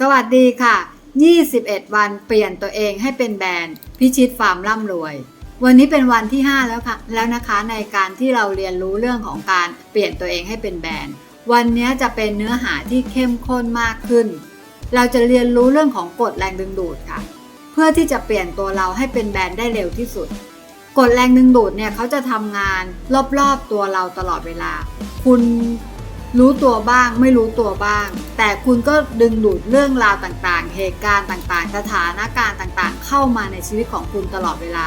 สวัสดีค่ะ 21 วันเปลี่ยนตัวเองให้เป็นแบรนด์ พิชิตฟาร์มร่ำรวย วันนี้เป็นวันที่ 5 แล้วค่ะแล้วนะคะในการที่เราเรียนรู้เรื่องของการเปลี่ยนตัวเองให้เป็นแบรนด์ วันนี้จะเป็นเนื้อหาที่เข้มข้นมากขึ้น เราจะเรียนรู้เรื่องของกฎแรงดึงดูดค่ะ เพื่อที่จะเปลี่ยนตัวเราให้เป็นแบรนด์ได้เร็วที่สุดกฎแรงดึงดูดเนี่ยเขาจะทำงานรอบๆตัวเราตลอดเวลา คุณ รู้ตัวบ้างไม่รู้ตัวบ้าง แต่คุณก็ดึงดูดเรื่องราวต่างๆ เหตุการณ์ต่างๆ สถานการณ์ต่างๆ เข้ามาในชีวิตของคุณตลอดเวลา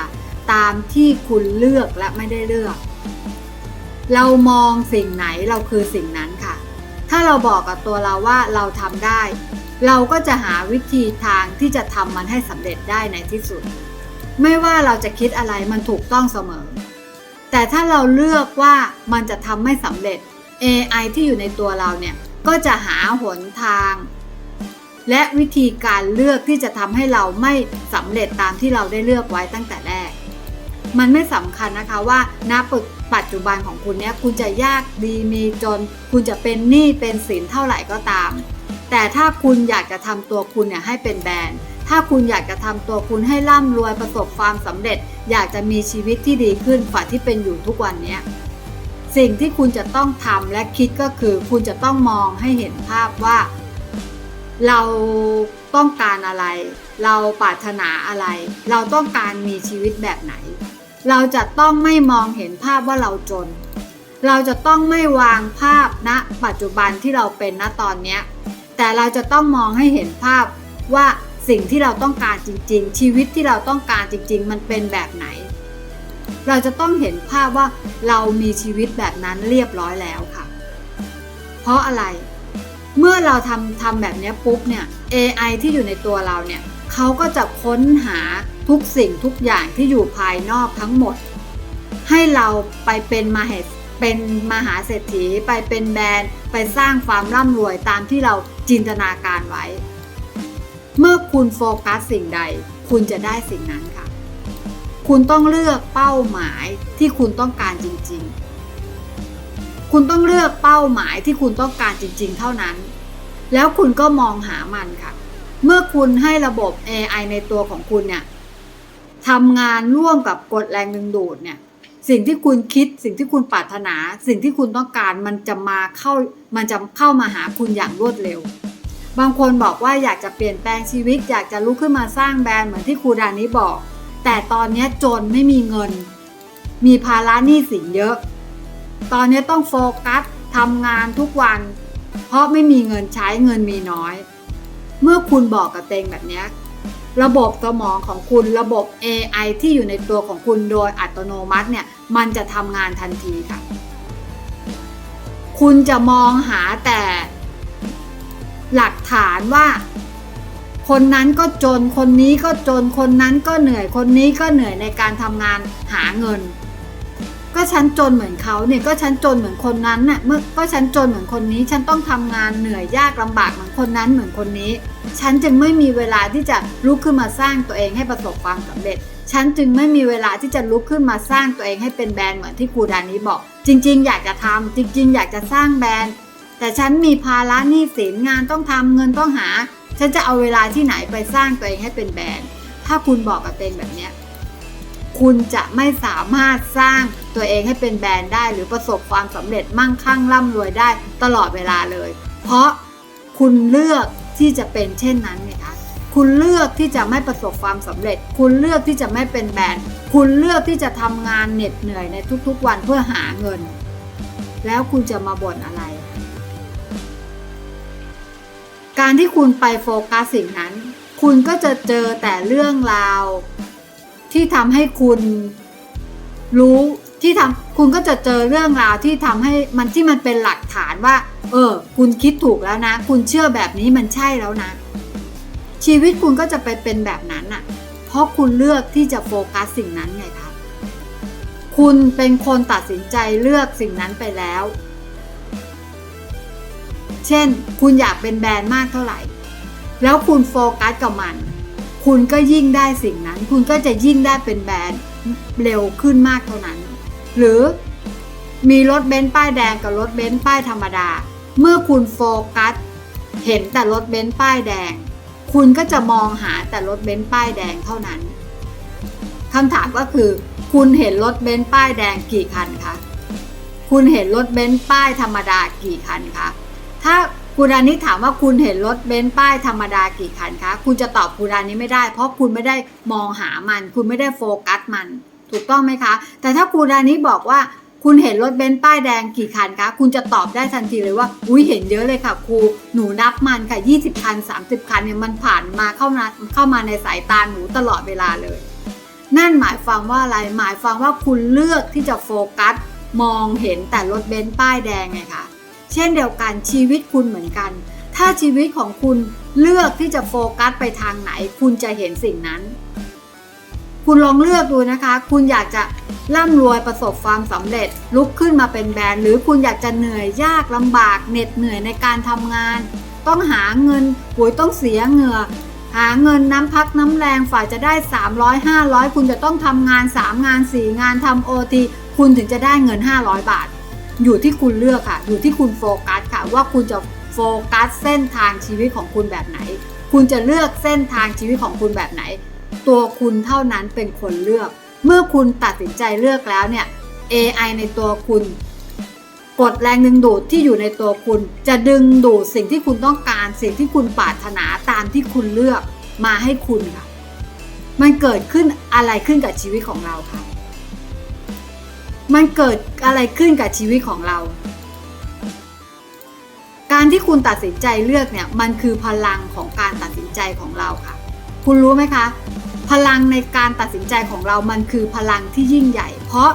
ตามที่คุณเลือกและไม่ได้เลือก เรามองสิ่งไหนเราคือสิ่งนั้นค่ะ ถ้าเราบอกกับตัวเราว่าเราทำได้ เราก็จะหาวิธีทางที่จะทำมันให้สำเร็จได้ในที่สุด ไม่ว่าเราจะคิดอะไรมันถูกต้องเสมอ แต่ถ้าเราเลือกว่ามันจะทำไม่สำเร็จ AI ที่อยู่ในตัวเราเนี่ย ก็จะหาหนทาง และวิธีการเลือกที่จะทำให้เราไม่สำเร็จตามที่เราได้เลือกไว้ตั้งแต่แรก มันไม่สำคัญนะคะว่าณปัจจุบันของคุณเนี่ยคุณจะยากดีมีจน คุณจะเป็นหนี้เป็นสินเท่าไหร่ก็ตาม แต่ถ้าคุณอยากจะทำตัวคุณเนี่ยให้เป็นแบรนด์ ถ้าคุณอยากจะทำตัวคุณให้ร่ำรวยประสบความสำเร็จ อยากจะมีชีวิตที่ดีขึ้นฝ่าที่เป็นอยู่ทุกวันนี้ สิ่งที่คุณจะต้องทำและคิดก็คือ คุณจะต้องมองให้เห็นภาพว่า เราต้องการอะไร เราปรารถนาอะไร เราต้องการมีชีวิตแบบไหน เราจะต้องไม่มองเห็นภาพว่าเราจน เราจะต้องไม่วางภาพณปัจจุบันที่เราเป็นณตอนนี้แต่เราจะต้องมองให้เห็นภาพว่าสิ่งที่เราต้องการจริง ๆ ชีวิตที่เราต้องการจริง ๆ มันเป็นแบบไหน เราจะต้องเห็นภาพว่าเรามีชีวิตแบบนั้นเรียบร้อยแล้วค่ะ เพราะอะไร เมื่อเราทำทำแบบนี้ปุ๊บเนี่ย AI ที่อยู่ในตัวเราเนี่ยเขาก็จะค้นหาทุกสิ่งทุกอย่างที่อยู่ภายนอกทั้งหมด ให้เราไปเป็นมาเหตุเป็นมหาเศรษฐีไปเป็นแบรนด์ ไปสร้างความร่ำรวยตามที่เราจินตนาการไว้ เมื่อคุณโฟกัสสิ่งใด คุณจะได้สิ่งนั้นค่ะ คุณต้องเลือกเป้าหมายที่คุณต้องการจริง ๆ คุณต้องเลือกเป้าหมายที่คุณต้องการจริง ๆ เท่านั้น แล้วคุณก็มองหามันค่ะ เมื่อคุณให้ระบบ AI ในตัวของคุณเนี่ยทำงานร่วมกับกฎแรงดึงดูดเนี่ย สิ่งที่คุณคิด สิ่งที่คุณปรารถนา สิ่งที่คุณต้องการมันจะมาเข้า มันจะเข้ามาหาคุณอย่างรวดเร็ว บางคนบอกว่าอยากจะเปลี่ยนแปลงชีวิต อยากจะลุกขึ้นมาสร้างแบรนด์เหมือนที่ครูดานี้บอก แต่ตอนนี้จนไม่มีเงิน มีภาระหนี้สินเยอะ ตอนนี้ต้องโฟกัสทำงานทุกวัน เพราะไม่มีเงินใช้เงินมีน้อย เมื่อคุณบอกกับเตงแบบนี้ระบบสมองของคุณระบบ AI ที่อยู่ในตัวของคุณโดยอัตโนมัติเนี่ย มันจะทำงานทันทีค่ะ คุณจะมองหาแต่ หลักฐานว่า คนนั้นก็จน คนนี้ก็จน คนนั้นก็เหนื่อย คนนี้ก็เหนื่อยในการทำงานหาเงิน ก็ฉันจนเหมือนเขาเนี่ย ก็ฉันจนเหมือนคนนั้นน่ะ เมื่อ ก็ฉันจนเหมือนคนนี้ ฉันต้องทำงานเหนื่อยยากลำบากเหมือนคนนั้นเหมือนคนนี้ ฉันจึงไม่มีเวลาที่จะลุกขึ้นมาสร้างตัวเองให้ประสบความสำเร็จ ฉันจึงไม่มีเวลาที่จะลุกขึ้นมาสร้างตัวเองให้เป็นแบรนด์เหมือนที่ครูดานี้บอก จริง ๆ อยากจะทำจริง ๆ อยากจะสร้างแบรนด์ แต่ฉันมีภาระหนี้สินงานต้องทำเงินต้องหา ฉันจะเอาเวลาที่ไหนไปสร้างตัวเองให้เป็นแบรนด์ ถ้าคุณบอกกับตัวเองแบบเนี้ยคุณจะไม่สามารถสร้างตัวเองให้เป็นแบรนด์ได้ หรือประสบความสำเร็จมั่งคั่งร่ำรวยได้ตลอดเวลาเลย เพราะคุณเลือกที่จะเป็นเช่นนั้นไงคะคุณเลือกที่จะไม่ประสบความสำเร็จ คุณเลือกที่จะไม่เป็นแบรนด์ คุณเลือกที่จะทำงานเหน็ดเหนื่อยในทุกๆวันเพื่อหาเงิน แล้วคุณจะมาบ่นอะไร การที่คุณไปโฟกัสสิ่งนั้น คุณก็จะเจอแต่เรื่องราว ที่ทำให้คุณรู้ที่ทำคุณก็จะเจอเรื่องราวที่ทำให้มันที่มันเป็นหลักฐานว่า เออ คุณคิดถูกแล้วนะ คุณเชื่อแบบนี้มันใช่แล้วนะ ชีวิตคุณก็จะไปเป็นแบบนั้นน่ะ เพราะคุณเลือกที่จะโฟกัสสิ่งนั้นไงครับคุณเป็นคนตัดสินใจเลือกสิ่งนั้นไปแล้ว เช่น คุณอยากเป็นแบรนด์มากเท่าไหร่ แล้วคุณโฟกัสกับมัน คุณก็ยิ่งได้สิ่งนั้น คุณก็จะยิ่งได้เป็นแบรนด์เร็วขึ้นมากเท่านั้น หรือมีรถเบนซ์ป้ายแดงกับรถเบนซ์ป้ายธรรมดา เมื่อคุณโฟกัส เห็นแต่รถเบนซ์ป้ายแดง คุณก็จะมองหาแต่รถเบนซ์ป้ายแดงเท่านั้นคำถามก็คือ คุณเห็นรถเบนซ์ป้ายแดงกี่คันคะ คุณเห็นรถเบนซ์ป้ายธรรมดากี่คันคะ ถ้าคุณอานิถามว่าคุณเห็นรถเบนซ์ป้ายธรรมดากี่คันคะ คุณจะตอบคุณอานิไม่ได้ เพราะคุณไม่ได้มองหามัน คุณไม่ได้โฟกัสมัน ถูกต้องไหมคะ แต่ถ้าคุณอานิบอกว่าคุณเห็นรถเบนซ์ป้ายแดงกี่คันคะ คุณจะตอบได้ทันทีเลยว่า อุ้ยเห็นเยอะเลยค่ะครู หนูนับมันค่ะ 20 คัน 30 คันเนี่ยมันผ่านมาเข้ามาเข้ามาในสายตาหนูตลอดเวลาเลย นั่นหมายความว่าอะไร หมายความว่าคุณเลือกที่จะโฟกัสมองเห็นแต่รถเบนซ์ป้ายแดงไงคะ เช่นเดียวกันชีวิตคุณเหมือนกัน ถ้าชีวิตของคุณเลือกที่จะโฟกัสไปทางไหน คุณจะเห็นสิ่งนั้น คุณลองเลือกดูนะคะ คุณอยากจะร่ำรวยประสบความสำเร็จ ลุกขึ้นมาเป็นแบรนด์ หรือคุณอยากจะเหนื่อยยากลำบากเหน็ดเหนื่อยในการทำงาน ต้องหาเงินปุ๋ยต้องเสียเหงื่อหาเงินน้ำพักน้ำแรงฝ่ายจะได้ 300 500 คุณจะต้องทำงาน 3 งาน 4 งานทำโอทีคุณถึงจะได้เงิน 500 บาท อยู่ที่คุณเลือกค่ะ อยู่ที่คุณโฟกัสค่ะ ว่าคุณจะโฟกัสเส้นทางชีวิตของคุณแบบไหน คุณจะเลือกเส้นทางชีวิตของคุณแบบไหน ตัวคุณเท่านั้นเป็นคนเลือก เมื่อคุณตัดสินใจเลือกแล้วเนี่ย AI ในตัวคุณกดแรงดึงดูดที่อยู่ในตัวคุณ จะดึงดูดสิ่งที่คุณต้องการ สิ่งที่คุณปรารถนาตามที่คุณเลือกมาให้คุณค่ะ มันเกิดขึ้นอะไรขึ้นกับชีวิตของเราคะ มันเกิดอะไรขึ้นกับชีวิตของเรา การที่คุณตัดสินใจเลือกเนี่ยมันคือพลังของการตัดสินใจของเราค่ะ คุณรู้ไหมคะ พลังในการตัดสินใจของเรามันคือพลังที่ยิ่งใหญ่ เพราะ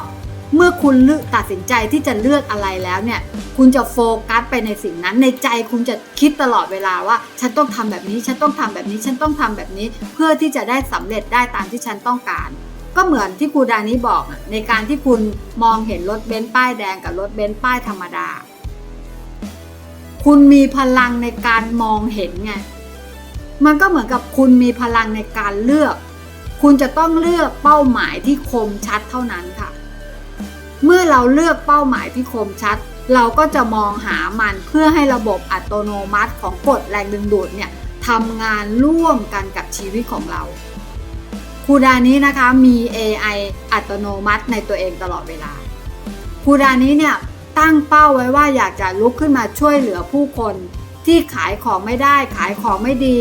เมื่อคุณเลือกตัดสินใจที่จะเลือกอะไรแล้วเนี่ย คุณจะโฟกัสไปในสิ่งนั้น ในใจคุณจะคิดตลอดเวลาว่า ฉันต้องทำแบบนี้ ฉันต้องทำแบบนี้ ฉันต้องทำแบบนี้ เพื่อที่จะได้สำเร็จได้ตามที่ฉันต้องการ ก็เหมือนที่ครูดานี้บอกในการที่คุณมองเห็นรถเบนซ์ป้ายแดงกับรถเบนซ์ป้ายธรรมดา คุณมีพลังในการมองเห็นไงมันก็เหมือนกับคุณมีพลังในการเลือก คุณจะต้องเลือกเป้าหมายที่คมชัดเท่านั้นค่ะ เมื่อเราเลือกเป้าหมายที่คมชัด เราก็จะมองหามันเพื่อให้ระบบอัตโนมัติของกฎแรงดึงดูดเนี่ยทำงานร่วมกันกับชีวิตของเรา ครูดานี้นะคะมี AI อัตโนมัติในตัวเองตลอดเวลาครูดานี้เนี่ยตั้งเป้าไว้ว่าอยากจะลุกขึ้นมาช่วยเหลือผู้คน ที่ขายของไม่ได้ ขายของไม่ดี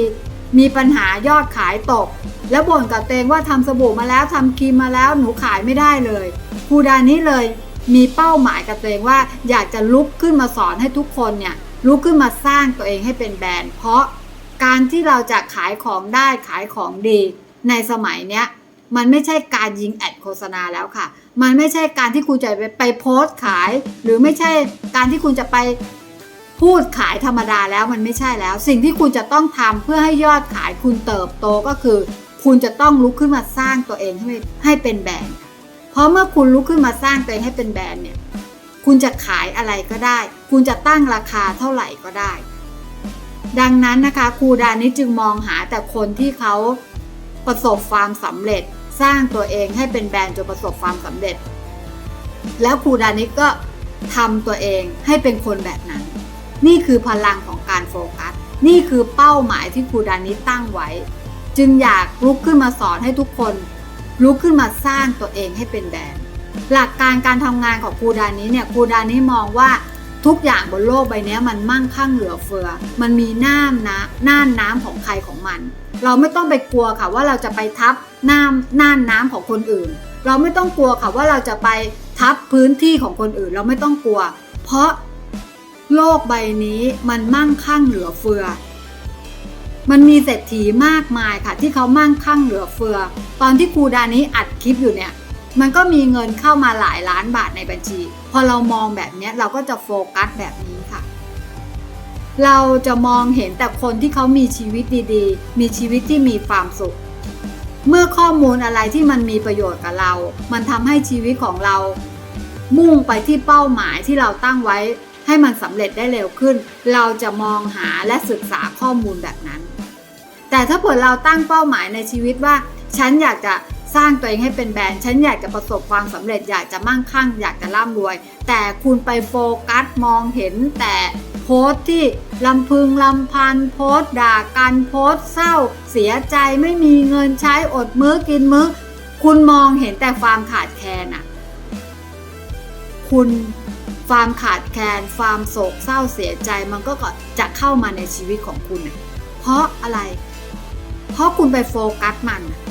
มีปัญหายอดขายตก แล้วบ่นกับเตงว่าทำสบู่มาแล้วทำครีมมาแล้วหนูขายไม่ได้เลยครูดานี้เลยมีเป้าหมายกับตัวเองว่าอยากจะลุกขึ้นมาสอนให้ทุกคนเนี่ยลุกขึ้นมาสร้างตัวเองให้เป็นแบรนด์ เพราะการที่เราจะขายของได้ขายของดี ในสมัยเนี้ยมันไม่ใช่การยิงแอดโฆษณาแล้วค่ะ มันไม่ใช่การที่คุณจะไปไปโพสต์ขาย หรือไม่ใช่การที่คุณจะไปพูดขายธรรมดาแล้วมันไม่ใช่แล้ว สิ่งที่คุณจะต้องทำเพื่อให้ยอดขายคุณเติบโตก็คือ คุณจะต้องลุกขึ้นมาสร้างตัวเองให้ให้เป็นแบรนด์เพราะเมื่อคุณลุกขึ้นมาสร้างตัวเองให้เป็นแบรนด์เนี่ยคุณจะขายอะไรก็ได้ คุณจะตั้งราคาเท่าไหร่ก็ได้ ดังนั้นนะคะครูดานี้จึงมองหาแต่คนที่เขา ประสบความสำเร็จสร้างตัวเองให้เป็นแบรนด์จนประสบความสำเร็จ แล้วครูดานิกก็ทำตัวเองให้เป็นคนแบบนั้น นี่คือพลังของการโฟกัส นี่คือเป้าหมายที่ครูดานิตั้งไว้ จึงอยากลุกขึ้นมาสอนให้ทุกคนลุกขึ้นมาสร้างตัวเองให้เป็นแบรนด์หลักการการทำงานของครูดานี้เนี่ยครูดานี้มองว่าทุกอย่างบนโลกใบนี้มันมั่งคั่งเหลือเฟือ มันมีน้ำนะน่านน้ำของใครของมัน เราไม่ต้องไปกลัวค่ะว่าเราจะไปทับน้ำน่านน้ำของคนอื่น เราไม่ต้องกลัวค่ะว่าเราจะไปทับพื้นที่ของคนอื่น เราไม่ต้องกลัว เพราะโลกใบนี้มันมั่งคั่งเหลือเฟือ มันมีเศรษฐีมากมายค่ะ ที่เขามั่งคั่งเหลือเฟือ ตอนที่ครูดานี้อัดคลิปอยู่เนี่ย มันก็มีเงินเข้ามาหลายล้านบาทในบัญชี พอเรามองแบบนี้เราก็จะโฟกัสแบบนี้ เราจะมองเห็นแต่คนที่เขามีชีวิตดีๆ มีชีวิตที่มีความสุข เมื่อข้อมูลอะไรที่มันมีประโยชน์กับเรา มันทำให้ชีวิตของเรา มุ่งไปที่เป้าหมายที่เราตั้งไว้ ให้มันสำเร็จได้เร็วขึ้น เราจะมองหาและศึกษาข้อมูลแบบนั้น แต่ถ้าเผื่อเราตั้งเป้าหมายในชีวิตว่า ฉันอยากจะ สร้างตัวเองให้เป็นแบรนด์ฉันอยากจะประสบความสำเร็จอยากจะมั่งคั่ง อยากจะร่ำรวย แต่คุณไปโฟกัสมองเห็นแต่โพสที่ลำพึงลำพันโพสด่ากันโพสเศร้า เสียใจไม่มีเงินใช้อดมื้อกินมื้อ คุณมองเห็นแต่ความขาดแคลนอะคุณความขาดแคลนความโศกเศร้าเสียใจมันก็จะเข้ามาในชีวิตของคุณอะเพราะอะไร เพราะคุณไปโฟกัสมันอะ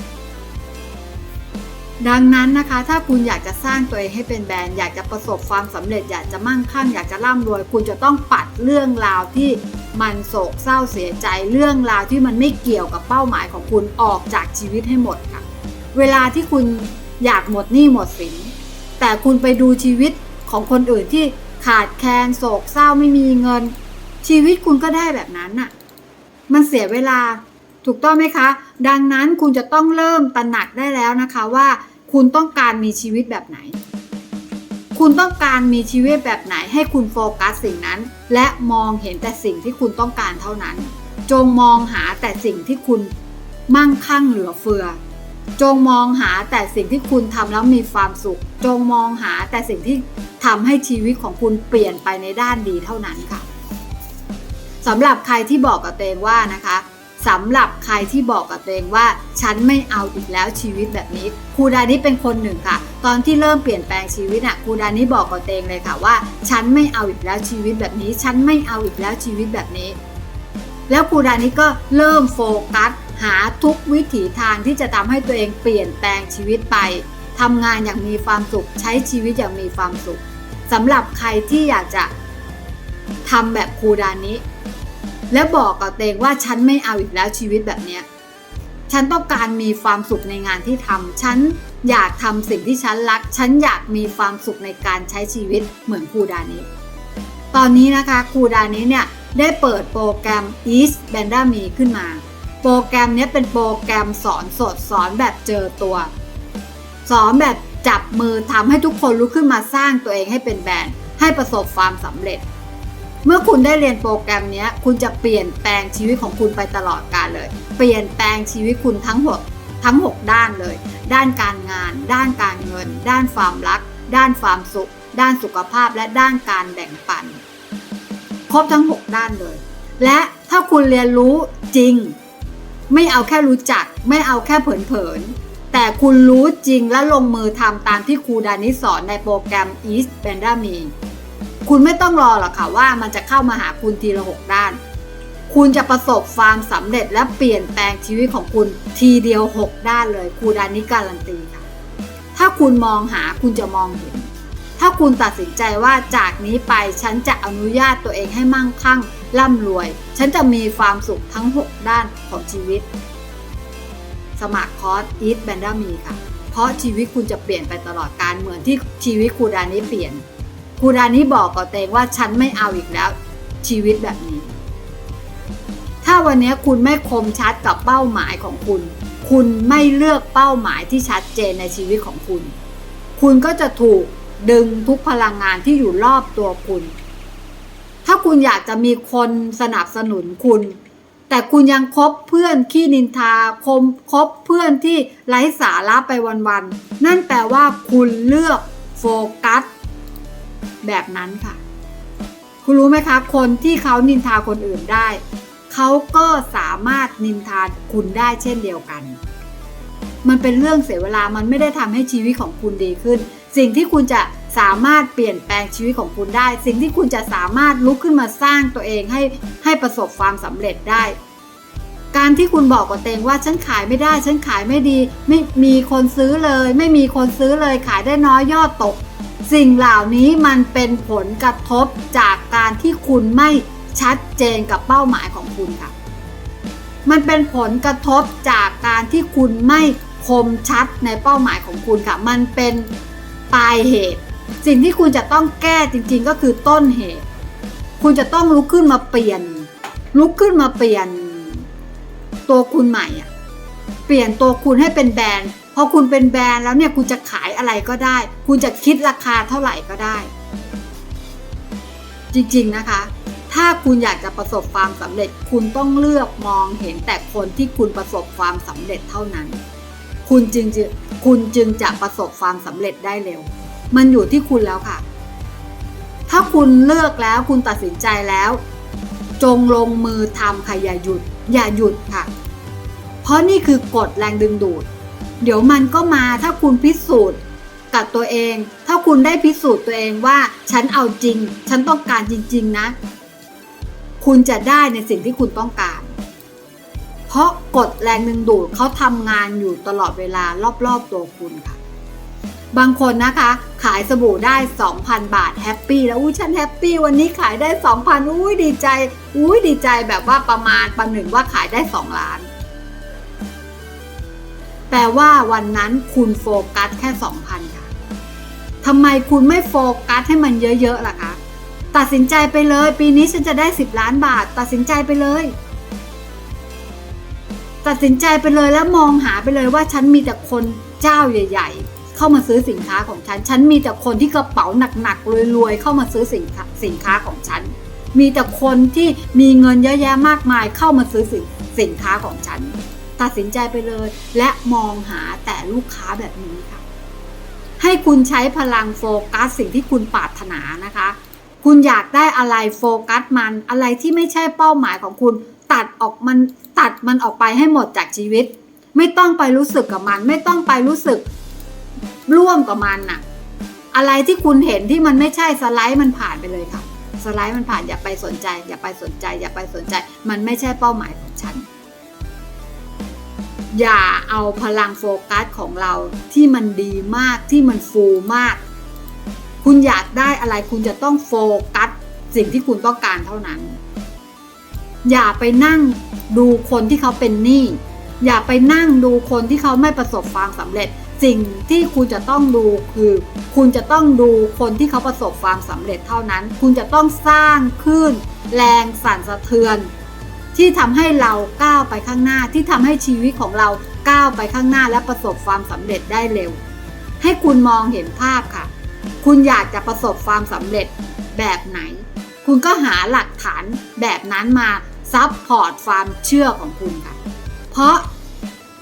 ดังนั้นนะคะ ถ้าคุณอยากจะสร้างตัวเองให้เป็นแบรนด์อยากจะประสบความสำเร็จ อยากจะมั่งคั่งอยากจะร่ำรวย คุณจะต้องปัดเรื่องราวที่มันโศกเศร้าเสียใจเรื่องราวที่มันไม่เกี่ยวกับเป้าหมายของคุณออกจากชีวิตให้หมดค่ะ เวลาที่คุณอยากหมดหนี้หมดสิน แต่คุณไปดูชีวิตของคนอื่นที่ขาดแคลนโศกเศร้าไม่มีเงิน ชีวิตคุณก็ได้แบบนั้นน่ะมันเสียเวลาถูกต้องไหมคะ ดังนั้นคุณจะต้องเริ่มตระหนักได้แล้วนะคะว่า คุณต้องการมีชีวิตแบบไหน คุณต้องการมีชีวิตแบบไหน ให้คุณโฟกัสสิ่งนั้น และมองเห็นแต่สิ่งที่คุณต้องการเท่านั้น จงมองหาแต่สิ่งที่คุณมั่งคั่งเหลือเฟือ จงมองหาแต่สิ่งที่คุณทำแล้วมีความสุข จงมองหาแต่สิ่งที่ทำให้ชีวิตของคุณเปลี่ยนไปในด้านดีเท่านั้นค่ะสำหรับใครที่บอกกับเองว่านะคะ สำหรับใครที่บอกกับตัวเองว่า ฉันไม่เอาอีกแล้วชีวิตแบบนี้ครูดานิเป็นคนหนึ่งค่ะ ตอนที่เริ่มเปลี่ยนแปลงชีวิตอะครูดานิบอกกับตัวเองเลยค่ะว่า ฉันไม่เอาอีกแล้วชีวิตแบบนี้ ฉันไม่เอาอีกแล้วชีวิตแบบนี้ แล้วครูดานิก็เริ่มโฟกัสหาทุกวิถีทางที่จะทำให้ตัวเองเปลี่ยนแปลงชีวิตไปทำงานอย่างมีความสุข ใช้ชีวิตอย่างมีความสุขสำหรับใครที่อยากจะทำแบบครูดานิ และบอกกับตัวเองว่าฉันไม่เอาอีกแล้วชีวิตแบบเนี้ยฉันต้องการมีความสุขในงานที่ทำฉันอยากทำสิ่งที่ฉันรัก ฉันอยากมีความสุขในการใช้ชีวิตเหมือนครูดานิตอนนี้นะคะครูดานิเนี่ยได้เปิดโปรแกรม East b a n d a Me ขึ้นมา โปรแกรมนี้เป็นโปรแกรมสอนสดสอนแบบเจอตัว สอนแบบจับมือทำให้ทุกคนลุกขึ้นมาสร้างตัวเองให้เป็นแบรนด์ ให้ประสบความสำเร็จ เมื่อคุณได้เรียนโปรแกรมนี้คุณจะเปลี่ยนแปลงชีวิตของคุณไปตลอดกาลเลย เปลี่ยนแปลงชีวิตคุณทั้งหมดทั้ง 6 ด้านเลย ด้านการงาน ด้านการเงิน ด้านความรัก ด้านความสุข ด้านสุขภาพ และด้านการแบ่งปัน ครบทั้ง 6 ด้านเลย และถ้าคุณเรียนรู้จริง ไม่เอาแค่รู้จัก ไม่เอาแค่เผินๆ แต่คุณรู้จริงและลงมือทำตามที่ครูดานิสอนในโปรแกรม East b a n d a Me คุณไม่ต้องรอหรอกค่ะว่ามันจะเข้ามาหาคุณทีละหกด้าน คุณจะประสบความสำเร็จและเปลี่ยนแปลงชีวิตของคุณทีเดียว 6 ด้านเลยครูดานิการันตีค่ะ ถ้าคุณมองหาคุณจะมองเห็น ถ้าคุณตัดสินใจว่าจากนี้ไปฉันจะอนุญาตตัวเองให้มั่งคั่งร่ำรวย ฉันจะมีความสุขทั้ง 6 ด้านของชีวิต สมัครคอร์ส Eat b a n d a Me ค่ะ เพราะชีวิตคุณจะเปลี่ยนไปตลอดการเหมือนที่ชีวิตครูดานิเปลี่ยน ครูดานิบอกกับตัวเองว่าฉันไม่เอาอีกแล้ว ชีวิตแบบนี้ ถ้าวันนี้คุณไม่คมชัดกับเป้าหมายของคุณ คุณไม่เลือกเป้าหมายที่ชัดเจนในชีวิตของคุณ คุณก็จะถูกดึงทุกพลังงานที่อยู่รอบตัวคุณ ถ้าคุณอยากจะมีคนสนับสนุนคุณ แต่คุณยังคบเพื่อนขี้นินทาคมคบเพื่อนที่ไร้สาระไปวันๆนั่นแปลว่าคุณเลือกโฟกัส แบบนั้นค่ะ คุณรู้ไหมคะ คนที่เขานินทาคนอื่นได้ เขาก็สามารถนินทาคุณได้เช่นเดียวกัน มันเป็นเรื่องเสียเวลา มันไม่ได้ทำให้ชีวิตของคุณดีขึ้น สิ่งที่คุณจะสามารถเปลี่ยนแปลงชีวิตของคุณได้ สิ่งที่คุณจะสามารถลุกขึ้นมาสร้างตัวเองให้ให้ประสบความสำเร็จได้ การที่คุณบอกกับเองว่าฉันขายไม่ได้ ฉันขายไม่ดี ไม่มีคนซื้อเลย ไม่มีคนซื้อเลยขายได้น้อยยอดตก สิ่งเหล่านี้มันเป็นผลกระทบจากการที่คุณไม่ชัดเจนกับเป้าหมายของคุณค่ะ มันเป็นผลกระทบจากการที่คุณไม่คมชัดในเป้าหมายของคุณค่ะ มันเป็นปลายเหตุ สิ่งที่คุณจะต้องแก้จริงๆก็คือต้นเหตุ คุณจะต้องลุกขึ้นมาเปลี่ยน ลุกขึ้นมาเปลี่ยน ตัวคุณใหม่อะเปลี่ยนตัวคุณให้เป็นแบรนด์ พอคุณเป็นแบรนด์แล้วเนี่ยคุณจะขายอะไรก็ได้ คุณจะคิดราคาเท่าไหร่ก็ได้ จริงๆนะคะ ถ้าคุณอยากจะประสบความสำเร็จ คุณต้องเลือกมองเห็นแต่คนที่คุณประสบความสำเร็จเท่านั้น คุณจึงจะคุณจึงจะประสบความสำเร็จได้เร็ว มันอยู่ที่คุณแล้วค่ะ ถ้าคุณเลือกแล้วคุณตัดสินใจแล้ว จงลงมือทำค่ะอย่าหยุด อย่าหยุดค่ะ เพราะนี่คือกฎแรงดึงดูด เดี๋ยวมันก็มาถ้าคุณพิสูจน์กับตัวเอง ถ้าคุณได้พิสูจน์ตัวเองว่าฉันเอาจริง ฉันต้องการจริง ๆ นะ คุณจะได้ในสิ่งที่คุณต้องการ เพราะกฎแรงดึงดูดเขาทำงานอยู่ตลอดเวลารอบๆตัวคุณค่ะ บางคนนะคะ ขายสบู่ได้ 2,000 บาทแฮปปี้แล้วอุ้ยฉันแฮปปี้วันนี้ขายได้ 2,000อุ้ยดีใจอุ้ยดีใจแบบว่าประมาณประหนึ่งว่าขายได้ 2 ล้าน แปลว่าวันนั้นคุณโฟกัสแค่ 2,000 ค่ะทำไมคุณไม่โฟกัสให้มันเยอะๆล่ะคะตัดสินใจไปเลย ปีนี้ฉันจะได้ 10 ล้านบาท ตัดสินใจไปเลย ตัดสินใจไปเลยแล้วมองหาไปเลยว่าฉันมีแต่คนเจ้าใหญ่ ๆ เข้ามาซื้อสินค้าของฉัน ฉันมีแต่คนที่กระเป๋าหนักๆรวยๆเข้ามาซื้อสินค้าสินค้าของฉัน มีแต่คนที่มีเงินเยอะแยะมากมายเข้ามาซื้อสินสินค้าของฉัน ตัดสินใจไปเลย และมองหาแต่ลูกค้าแบบนี้ค่ะ ให้คุณใช้พลังโฟกัสสิ่งที่คุณปรารถนานะคะ คุณอยากได้อะไรโฟกัสมัน อะไรที่ไม่ใช่เป้าหมายของคุณ ตัดออกมันตัดมันออกไปให้หมดจากชีวิต ไม่ต้องไปรู้สึกกับมัน ไม่ต้องไปรู้สึกร่วมกับมันน่ะ อะไรที่คุณเห็นที่มันไม่ใช่สไลด์มันผ่านไปเลยค่ะสไลด์มันผ่านอย่าไปสนใจ อย่าไปสนใจ อย่าไปสนใจ มันไม่ใช่เป้าหมายของฉัน อย่าเอาพลังโฟกัสของเราที่มันดีมากที่มันฟูมาก คุณอยากได้อะไรคุณจะต้องโฟกัสสิ่งที่คุณต้องการเท่านั้น อย่าไปนั่งดูคนที่เขาเป็นหนี้อย่าไปนั่งดูคนที่เขาไม่ประสบความสำเร็จ สิ่งที่คุณจะต้องดูคือ คุณจะต้องดูคนที่เขาประสบความสำเร็จเท่านั้น คุณจะต้องสร้างคลื่นแรงสั่นสะเทือน ที่ทำให้เราก้าวไปข้างหน้าที่ทำให้ชีวิตของเราก้าวไปข้างหน้าและประสบความสำเร็จได้เร็ว ให้คุณมองเห็นภาพค่ะ คุณอยากจะประสบความสำเร็จแบบไหน คุณก็หาหลักฐานแบบนั้นมาซับพอร์ตความเชื่อของคุณค่ะ เพราะ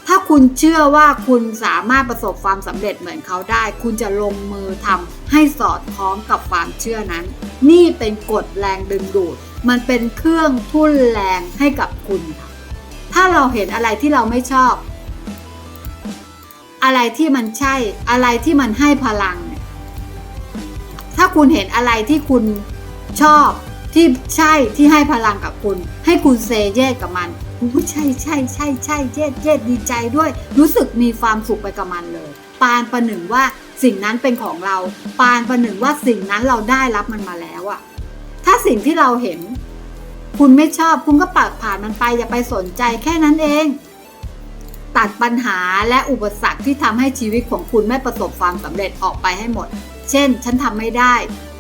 ถ้าคุณเชื่อว่าคุณสามารถประสบความสำเร็จเหมือนเขาได้ คุณจะลงมือทำให้สอดคล้องกับความเชื่อนั้น นี่เป็นกฎแรงดึงดูด มันเป็นเครื่องทุ่นแรงให้กับคุณค่ะ ถ้าเราเห็นอะไรที่เราไม่ชอบ อะไรที่มันใช่ อะไรที่มันให้พลัง ถ้าคุณเห็นอะไรที่คุณชอบที่ใช่ที่ให้พลังกับคุณ ให้คุณเซเยสกับมันอู้ใช่ใช่ใช่ใช่เยสเยสดีใจด้วย รู้สึกมีความสุขไปกับมันเลย ปานประหนึ่งว่าสิ่งนั้นเป็นของเรา ปานประหนึ่งว่าสิ่งนั้นเราได้รับมันมาแล้วอะ ถ้าสิ่งที่เราเห็น คุณไม่ชอบคุณก็ปัดผ่านมันไปอย่าไปสนใจแค่นั้นเอง ตัดปัญหาและอุปสรรคที่ทำให้ชีวิตของคุณไม่ประสบความสำเร็จออกไปให้หมด เช่น ฉันทำไม่ได้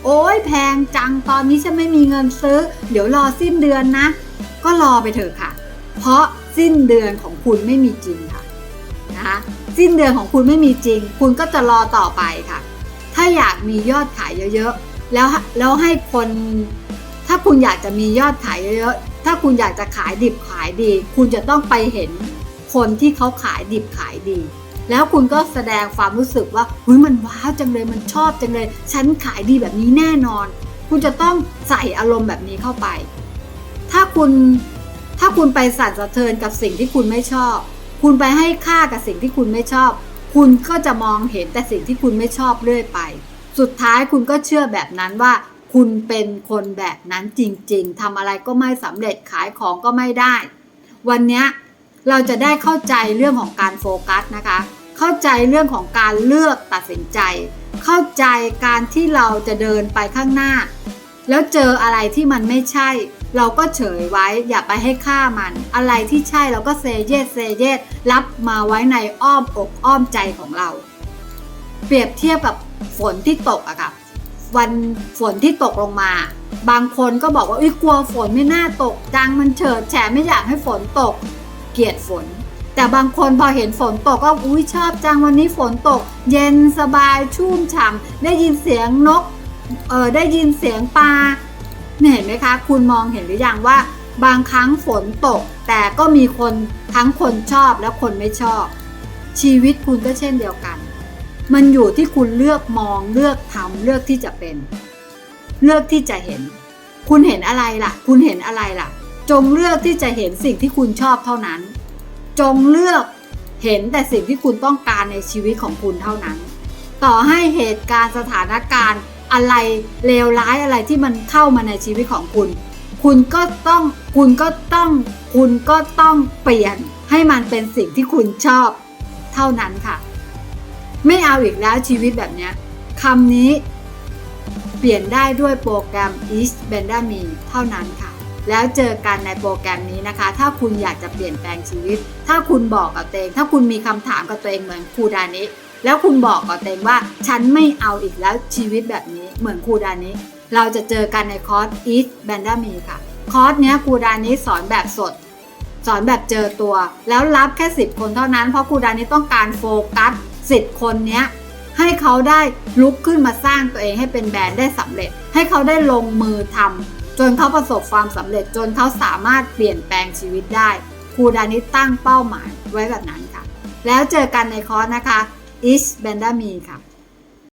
โอ้ยแพงจังตอนนี้ฉันไม่มีเงินซื้อ เดี๋ยวรอสิ้นเดือนนะ ก็รอไปเถอะค่ะ เพราะสิ้นเดือนของคุณไม่มีจริงค่ะนะคะสิ้นเดือนของคุณไม่มีจริง คุณก็จะรอต่อไปค่ะ ถ้าอยากมียอดขายเยอะๆ แล้วแล้วให้คนถ้าคุณอยากจะมียอดขายเยอะๆถ้าคุณอยากจะขายดิบขายดี คุณจะต้องไปเห็นคนที่เขาขายดิบขายดี แล้วคุณก็แสดงความรู้สึกว่าเฮ้ยมันว้าวจังเลยมันชอบจังเลย ฉันขายดีแบบนี้แน่นอน คุณจะต้องใส่อารมณ์แบบนี้เข้าไป ถ้าคุณถ้าคุณไปสั่นสะเทือนกับสิ่งที่คุณไม่ชอบ คุณไปให้ค่ากับสิ่งที่คุณไม่ชอบ คุณก็จะมองเห็นแต่สิ่งที่คุณไม่ชอบเรื่อยไป สุดท้ายคุณก็เชื่อแบบนั้นว่า คุณเป็นคนแบบนั้นจริง ๆทำอะไรก็ไม่สำเร็จขายของก็ไม่ได้ วันนี้เราจะได้เข้าใจเรื่องของการโฟกัสนะคะ เข้าใจเรื่องของการเลือกตัดสินใจ เข้าใจการที่เราจะเดินไปข้างหน้า แล้วเจออะไรที่มันไม่ใช่ เราก็เฉยไว้อย่าไปให้ค่ามัน อะไรที่ใช่เราก็เซเยสเซเยสรับมาไว้ในอ้อมอกอ้อมใจของเรา เปรียบเทียบกับ ฝนที่ตกอะค่ะวันฝนที่ตกลงมา บางคนก็บอกว่าอุ้ยกลัวฝนไม่น่าตกจังมันเฉิดแฉะไม่อยากให้ฝนตก เกลียดฝน แต่บางคนพอเห็นฝนตกก็อุ้ยชอบจังวันนี้ฝนตก เย็นสบายชุ่มฉ่ำได้ยินเสียงนกเออได้ยินเสียงปลาเนี่ยเห็นไหมคะ คุณมองเห็นหรือยังว่า บางครั้งฝนตก แต่ก็มีคนทั้งคนชอบและคนไม่ชอบ ชีวิตคุณก็เช่นเดียวกัน มันอยู่ที่คุณเลือกมองเลือกทำเลือกที่จะเป็น เลือกที่จะเห็น คุณเห็นอะไรล่ะ คุณเห็นอะไรล่ะ จงเลือกที่จะเห็นสิ่งที่คุณชอบเท่านั้น จงเลือกเห็นแต่สิ่งที่คุณต้องการในชีวิตของคุณเท่านั้น ต่อให้เหตุการณ์สถานการณ์อะไรเลวร้ายอะไรที่มันเข้ามาในชีวิตของคุณ คุณก็ต้องคุณก็ต้อง คุณก็ต้องเปลี่ยนให้มันเป็นสิ่งที่คุณชอบ เท่านั้นค่ะ ไม่เอาอีกแล้วชีวิตแบบเนี้ยคำนี้เปลี่ยนได้ด้วยโปรแกรม East b e n d a m e เท่านั้นค่ะ แล้วเจอกันในโปรแกรมนี้นะคะ ถ้าคุณอยากจะเปลี่ยนแปลงชีวิต ถ้าคุณบอกกับตัวเอง ถ้าคุณมีคำถามกับตัวเองเหมือนครูดานิแล้วคุณบอกกับตัวเองว่า ฉันไม่เอาอีกแล้วชีวิตแบบนี้เหมือนครูดานิเราจะเจอกันในคอร์ส East b e n d a m e ค่ะ คอร์สเนี้ยครูดานิสอนแบบสด สอนแบบเจอตัว แล้วรับแค่ 10 คนเท่านั้น เพราะครูดานิต้องการโฟกัส 10 คนเนี้ยให้เขาได้ลุกขึ้นมาสร้างตัวเองให้เป็นแบรนด์ได้สำเร็จ ให้เขาได้ลงมือทำจนเขาประสบความสำเร็จจนเขาสามารถเปลี่ยนแปลงชีวิตได้ครูดานิตั้งเป้าหมายไว้แบบนั้นค่ะ แล้วเจอกันในคอร์สนะคะ Is b e n d a m e ค่ะ